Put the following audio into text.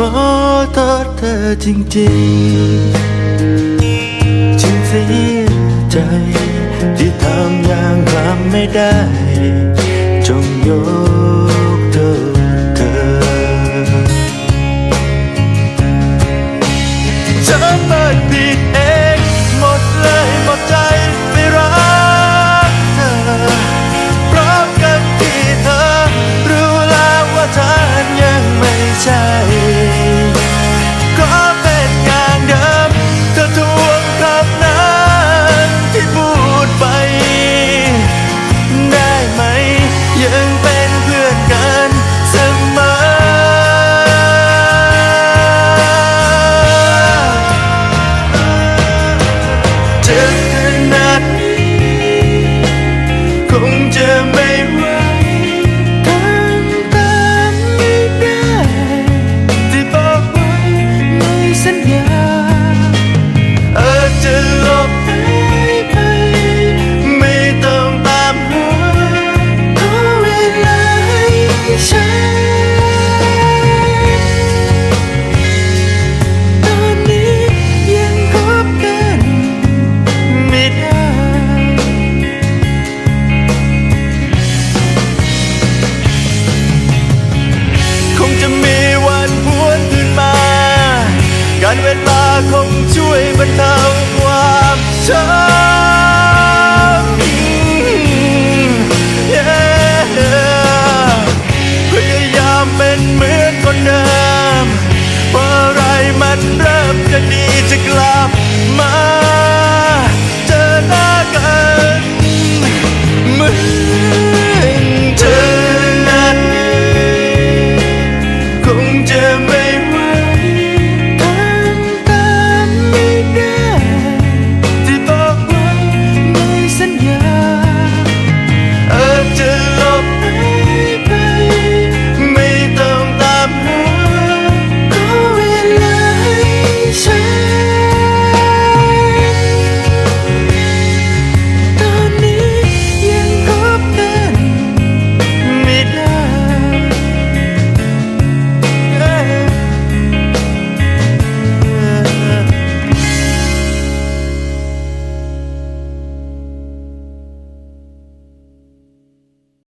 ขอโทษเธอจริงๆฉังเสียใจ ที่ทำอย่างทำไม่ได้ จงยกโทษเธอจะไม่ดผิด